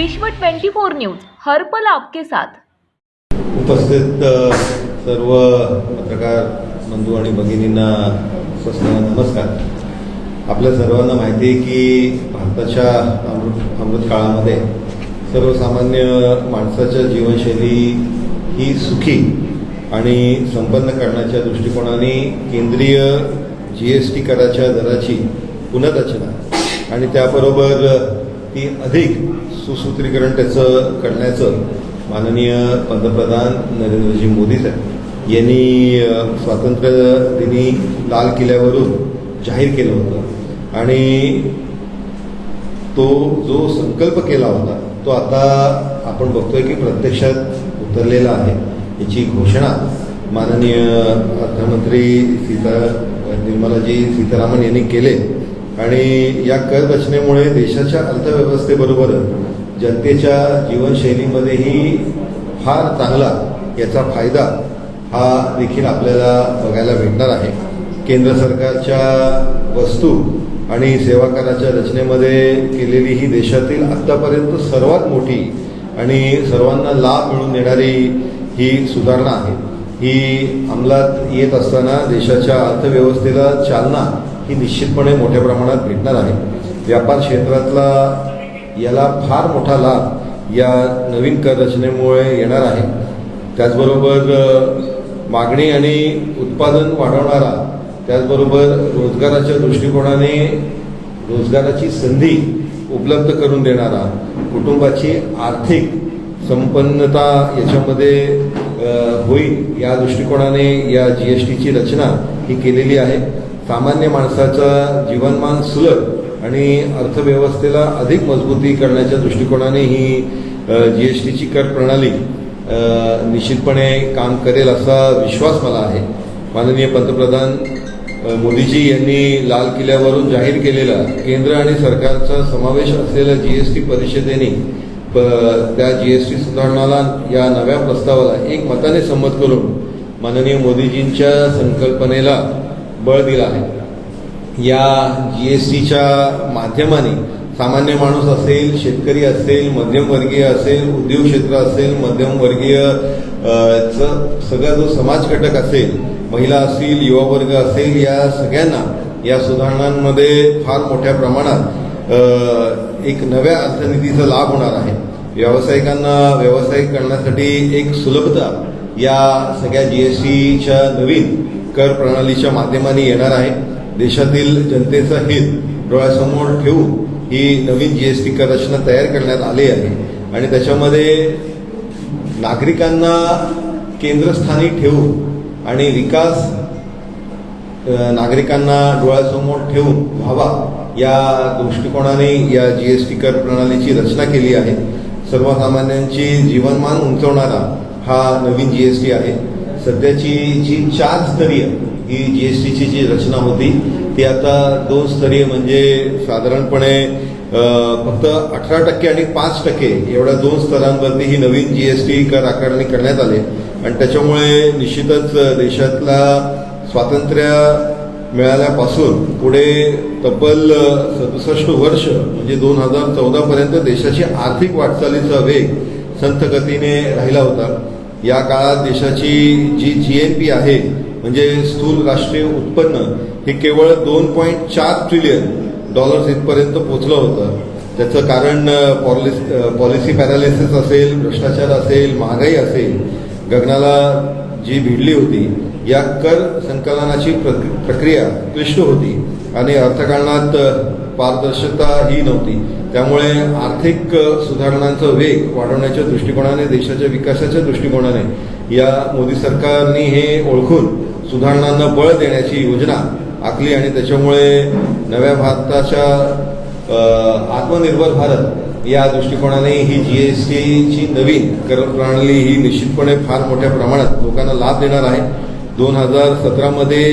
विश्व 24 न्यूज हरपल आपके साथ. उपस्थित सर्व पत्रकार बंधू आणि भगिनींना सस्न नमस्कार. आपल्या सर्वांना माहिती आहे की भारताच्या अमृत अमृत काळामध्ये सर्वसामान्य माणसाच्या जीवनशैली ही सुखी आणि संपन्न करण्याच्या दृष्टिकोनाने केंद्रीय जी एस टी कराच्या दराची पुनर्रचना आणि त्याबरोबर ती अधिक सुसूत्रीकरण त्याचं करण्याचं माननीय पंतप्रधान नरेंद्रजी मोदी साहेब यांनी स्वातंत्र्य दिनी लाल किल्ल्यावरून जाहीर केलं होतं. आणि तो जो संकल्प केला होता तो आता आपण बघतोय की प्रत्यक्षात उतरलेला आहे. याची घोषणा माननीय अर्थमंत्री सीता निर्मलाजी सीतारामन यांनी केले. आणि या कर रचनेमुळे देशाच्या अर्थव्यवस्थेबरोबर जनतेच्या जीवनशैलीमध्येही फार चांगला याचा फायदा हा देखील आपल्याला बघायला भेटणार आहे. केंद्र सरकारच्या वस्तू आणि सेवा कराच्या रचनेमध्ये केलेली ही देशातील आत्तापर्यंत सर्वात मोठी आणि सर्वांना लाभ मिळून देणारी ही सुधारणा आहे. ही अंमलात येत असताना देशाच्या अर्थव्यवस्थेला चालना ही निश्चितपणे मोठ्या प्रमाणात भेटणार आहे. व्यापार क्षेत्रातला याला फार मोठा लाभ या नवीन कर रचनेमुळे येणार आहे. त्याचबरोबर मागणी आणि उत्पादन वाढवणारा त्याचबरोबर रोजगाराच्या दृष्टिकोनाने रोजगाराची संधी उपलब्ध करून देणारा कुटुंबाची आर्थिक संपन्नता याच्यामध्ये होईल या दृष्टिकोनाने या जी एस टीची रचना ही केलेली आहे. सामान्य माणसाचा जीवनमान सुलभ आणि अर्थव्यवस्थेला अधिक मजबूती करण्याच्या दृष्टिकोनाने ही जी एस टीची कर प्रणाली निश्चितपणे काम करेल असा विश्वास मला आहे. माननीय पंतप्रधान मोदीजी यांनी लाल किल्ल्यावरून जाहीर केलेला केंद्र आणि सरकारचा समावेश असलेल्या जी एस टी परिषदेने प- त्या जी एस टी सुधारणाला या नव्या प्रस्तावाला एक मताने संमत करून माननीय मोदीजींच्या संकल्पनेला बळ दिलं आहे. या जी एस टीच्या माध्यमाने सामान्य माणूस असेल शेतकरी असेल मध्यमवर्गीय असेल उद्योग क्षेत्र असेल मध्यमवर्गीय सगळा जो समाज घटक असेल महिला असतील युवा वर्ग असेल या सगळ्यांना या सुधारणांमध्ये फार मोठ्या प्रमाणात एक नव्या अर्थनीतीचा लाभ होणार आहे. व्यावसायिकांना व्यवसाय करण्यासाठी एक सुलभता या सगळ्या जी एस टीच्या नवीन कर प्रणालीच्या माध्यमाने येणार आहे. देशातील जनतेचं हित डोळ्यासमोर ठेवून ही नवीन जी एस टी कर रचना तयार करण्यात आली आहे. आणि त्याच्यामध्ये नागरिकांना केंद्रस्थानी ठेवून आणि विकास नागरिकांना डोळ्यासमोर ठेवून व्हावा या दृष्टिकोनाने या जी एस टी कर प्रणालीची रचना केली आहे. सर्वसामान्यांची जीवनमान उंचवणारा हा नवीन जी एस टी आहे. सध्याची जी चार स्तरीय ही जी एस टीची जी रचना होती ती आता दोन स्तरीय म्हणजे साधारणपणे फक्त अठरा टक्के आणि पाच टक्के एवढ्या दोन स्तरांवरती ही नवीन जी एस टी कर आकारणी करण्यात आली. आणि त्याच्यामुळे निश्चितच देशातला स्वातंत्र्य मिळाल्यापासून पुढे तब्बल सदुसष्ट वर्ष म्हणजे दोन हजार चौदापर्यंत देशाची आर्थिक वाटचालीचा वेग संथ गतीने राहिला होता. या काळात देशाची जी जी एन पी आहे म्हणजे स्थूल राष्ट्रीय उत्पन्न हे केवळ दोन पॉईंट चार ट्रिलियन डॉलर्स इथपर्यंत पोचलं होतं. त्याचं कारण पॉलिसी पॉलिसी पॅरालिसिस असेल भ्रष्टाचार असेल महागाई असेल गगनाला जी भिडली होती या कर संकलनाची प्रक- प्रक्रिया क्लिष्ट होती. आणि अर्थकारणात पारदर्शकता ही नव्हती. त्यामुळे आर्थिक सुधारणांचा वेग वाढवण्याच्या दृष्टिकोनाने देशाच्या विकासाच्या दृष्टिकोनाने या मोदी सरकारने हे ओळखून सुधारणांना बळ देण्याची योजना आखली आणि त्याच्यामुळे नव्या भारताच्या आत्मनिर्भर भारत या दृष्टिकोनाने ही जी एस टीची नवीन कर प्रणाली ही निश्चितपणे फार मोठ्या प्रमाणात लोकांना लाभ देणार आहे. दोन हजार सतरामध्ये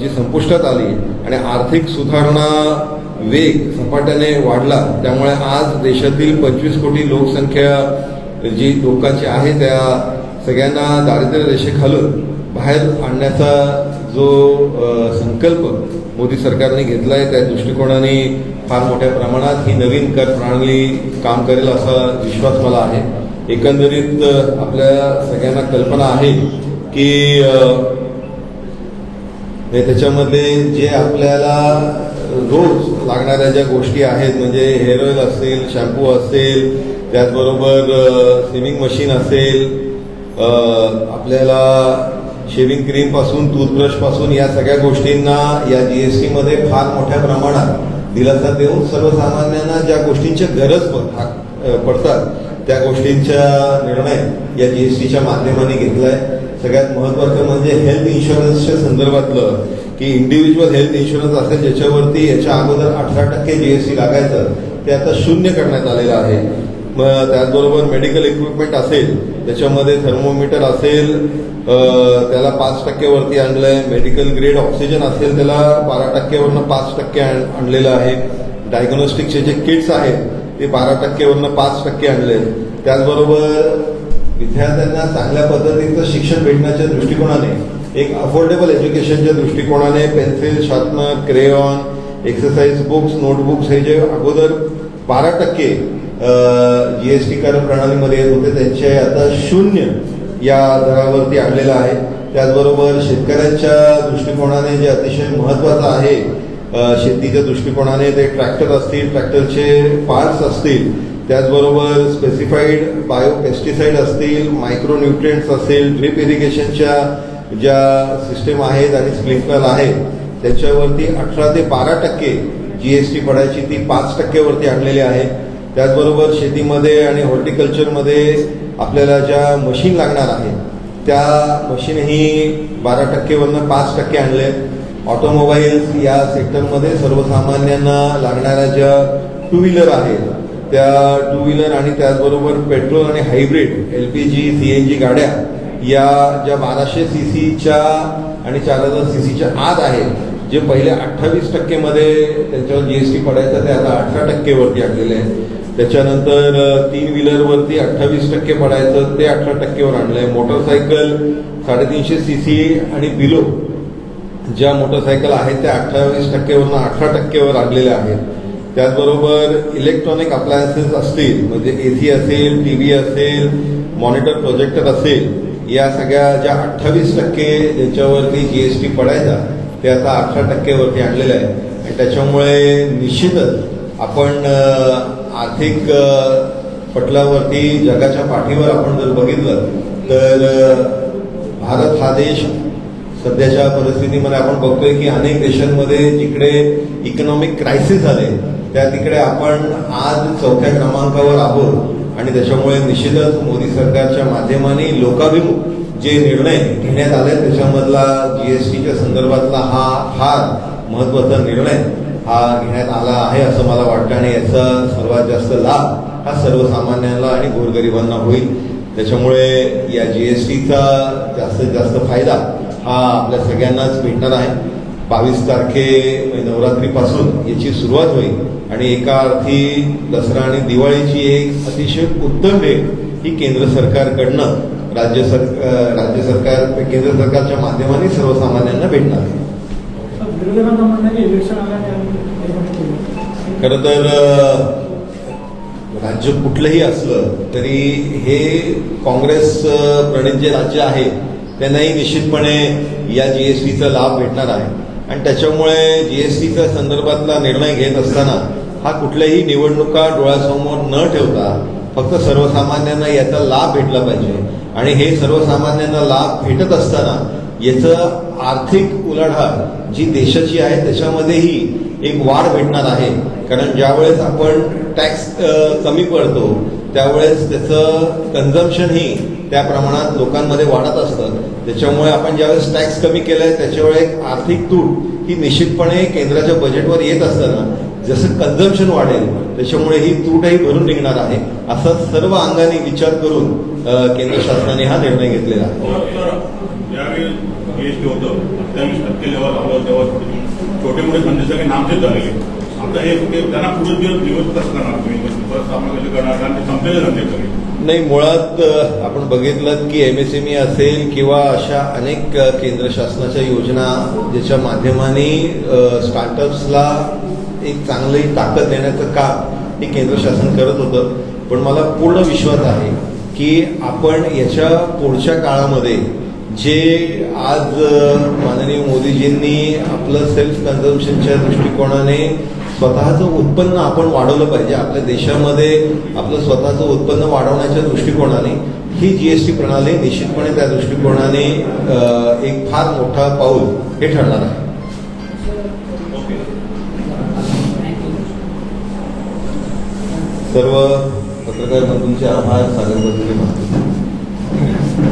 जी संपुष्टात आली आणि आर्थिक सुधारणा वेग झपाट्याने वाढला त्यामुळे आज देशातील पंचवीस कोटी लोकसंख्या जी लोकांची आहे त्या सगळ्यांना दारिद्र्य रेषेखालून बाहेर आणण्याचा जो संकल्प मोदी सरकारने घेतला आहे त्या दृष्टिकोनाने फार मोठ्या प्रमाणात ही नवीन कर प्रणाली काम करेल असा विश्वास मला आहे. एकंदरीत आपल्या सगळ्यांना कल्पना आहे की म्हणजे त्याच्यामध्ये जे आपल्याला रोज लागणाऱ्या ज्या गोष्टी आहेत म्हणजे हेअर ऑइल असेल शॅम्पू असेल त्याचबरोबर स्विमिंग मशीन असेल आपल्याला शेविंग क्रीमपासून टूथब्रशपासून या सगळ्या गोष्टींना या जीएसटी मध्ये फार मोठ्या प्रमाणात दिलासा देऊन सर्वसामान्यांना ज्या गोष्टींची गरज पडतात त्या गोष्टींचा निर्णय या जीएसटीच्या माध्यमाने घेतला आहे सगळ्यात महत्वाचं म्हणजे हेल्थ इन्शुरन्सच्या संदर्भातलं की इंडिव्हिज्युअल हेल्थ इन्शुरन्स असेल ज्याच्यावरती याच्या अगोदर अठरा टक्के जीएसटी लागायचं ते आता शून्य करण्यात आलेलं आहे. मग त्याचबरोबर मेडिकल इक्विपमेंट असेल त्याच्यामध्ये थर्मोमीटर असेल त्याला पाच टक्केवरती आणलंय मेडिकल ग्रेड ऑक्सिजन असेल त्याला बारा टक्केवरनं पाच टक्के आणलेलं आहे. डायग्नोस्टिकचे जे किट्स आहेत ते बारा टक्केवरनं पाच टक्के आणले त्याचबरोबर विद्यार्थ्यांना चांगल्या पद्धतीचं शिक्षण भेटण्याच्या दृष्टिकोनाने एक अफोर्डेबल एज्युकेशनच्या दृष्टिकोनाने pencil sharpener crayon exercise books notebooks हे जे अगोदर बारा टक्के जीएसटी कर प्रणालीमध्ये येत होते त्यांचे आता शून्य या दरावरती आणलेलं आहे. त्याचबरोबर शेतकऱ्यांच्या दृष्टिकोनाने जे अतिशय महत्वाचं आहे शेतीच्या दृष्टिकोनाने ते ट्रॅक्टर असतील ट्रॅक्टरचे पार्ट्स असतील त्याचबरोबर स्पेसिफाईड बायोपेस्टिसाईड असतील मायक्रोन्युट्रिएंट्स असेल ड्रिप इरिगेशनच्या ज्या सिस्टीम आहेत आणि स्प्रिंकलर आहेत त्याच्यावरती अठरा ते बारा टक्के जी एस टी पडायची ती पाच टक्केवरती आणलेली आहे. त्याचबरोबर शेतीमध्ये आणि हॉर्टिकल्चरमध्ये आपल्याला ज्या मशीन लागणार आहेत त्या मशीनही बारा टक्केवरनं पाच टक्के आणले. ऑटोमोबाईल्स या सेक्टरमध्ये सर्वसामान्यांना लागणाऱ्या ज्या टू व्हीलर आहेत त्या टू व्हीलर आणि त्याचबरोबर पेट्रोल आणि hybrid L P G C N G गाड्या या ज्या बाराशे सी सीच्या आणि चार हजार सी सीच्या आत आहेत जे पहिल्या अठ्ठावीस टक्केमध्ये त्यांच्यावर जीएसटी पडायचं ते आता अठरा टक्केवरती आणलेले आहे त्याच्यानंतर तीन व्हीलरवरती अठ्ठावीस टक्के पडायचं ते अठरा टक्केवर आणलं आहे मोटरसायकल साडेतीनशे सी सी आणि बिलो ज्या मोटरसायकल आहेत त्या अठ्ठावीस टक्केवरनं अठरा टक्केवर आणलेल्या आहेत. त्याचबरोबर इलेक्ट्रॉनिक अप्लायन्सेस असतील म्हणजे ए सी असेल टी व्ही असेल मॉनिटर प्रोजेक्टर असेल या सगळ्या ज्या अठ्ठावीस टक्के ज्याच्यावरती टी पडायचा ते आता अठरा टक्केवरती आणलेलं आहे आणि त्याच्यामुळे निश्चितच आपण आर्थिक पटलावरती जगाच्या पाठीवर आपण जर बघितलं तर भारत हा देश सध्याच्या परिस्थितीमध्ये आपण बघतोय की अनेक देशांमध्ये जिकडे इकॉनॉमिक क्रायसिस आले त्या तिकडे आपण आज चौथ्या क्रमांकावर आहोत. आणि त्याच्यामुळे निश्चितच मोदी सरकारच्या माध्यमाने लोकाभिमुख जे निर्णय घेण्यात आले त्याच्यामधला जीएसटीच्या संदर्भातला हा फार महत्त्वाचा निर्णय हा घेण्यात आला आहे असं मला वाटतं. आणि याचा सर्वात जास्त लाभ हा सर्वसामान्यांना आणि गोरगरिबांना होईल. त्याच्यामुळे या जीएसटीचा जास्तीत जास्त फायदा हा आपल्या सगळ्यांनाच भेटणार आहे. बावीस तारखे नवरात्रीपासून याची सुरुवात होईल. आणि एका अर्थी दसरा आणि दिवाळीची एक अतिशय उत्तम भेट ही केंद्र सरकारकडनं राज्य सर अं, राज्य सरकार केंद्र सरकारच्या माध्यमाने सर्वसामान्यांना भेटणार आहे. खरं तर राज्य कुठलंही असलं तरी हे काँग्रेस प्रणित जे राज्य आहे. त्यांनाही निश्चितपणे या जी एस टीचा लाभ भेटणार आहे. आणि त्याच्यामुळे जी एस जीएसटीच्या संदर्भातला निर्णय घेत असताना हा कुठल्याही निवडणुका डोळ्यासमोर न ठेवता फक्त सर्वसामान्यांना याचा लाभ भेटला पाहिजे. आणि हे सर्वसामान्यांना लाभ भेटत असताना याचं आर्थिक उलाढाल जी देशाची आहे त्याच्यामध्येही एक वाढ भेटणार आहे. कारण ज्यावेळेस आपण टॅक्स कमी पडतो त्यावेळेस त्याचं कन्झम्पशनही त्या प्रमाणात लोकांमध्ये वाढत असतं. त्याच्यामुळे आपण ज्यावेळेस टॅक्स कमी केलाय त्याच्यामुळे एक आर्थिक तूट ही निश्चितपणे केंद्राच्या बजेटवर येत असताना जसं कन्झम्पशन वाढेल त्याच्यामुळे ही तूटही भरून निघणार आहे असा सर्व अंगाने विचार करून केंद्र शासनाने हा निर्णय घेतलेला आहे. होतं तेव्हा छोटे मोठे धंदे सगळे नामचेच झालेले. आता हे त्यांना पुढे दिवस दिवस कसं करणार तुम्ही? म्हणजे परत स्थापना करणार कारण संपलेले धंदे नाही मुळात आपण बघितलं की एम एस एम ई असेल किंवा अशा अनेक केंद्र शासनाच्या योजना ज्याच्या माध्यमाने स्टार्टअप्सला एक चांगली ताकद देण्याचं काम हे केंद्र शासन करत होतं. पण मला पूर्ण विश्वास आहे की आपण याच्या पुढच्या काळामध्ये जे आज माननीय मोदीजींनी आपलं सेल्फ कन्झम्पशनच्या दृष्टिकोनाने स्वतःचं उत्पन्न आपण वाढवलं पाहिजे. आपल्या देशामध्ये आपलं स्वतःचं उत्पन्न वाढवण्याच्या दृष्टिकोनाने ही जी एस टी प्रणाली निश्चितपणे त्या दृष्टिकोनाने एक फार मोठा पाऊल हे ठरणार आहे. सर्व पत्रकार बंधूंचे आभार. सागर बंधूंचे भगिनींचे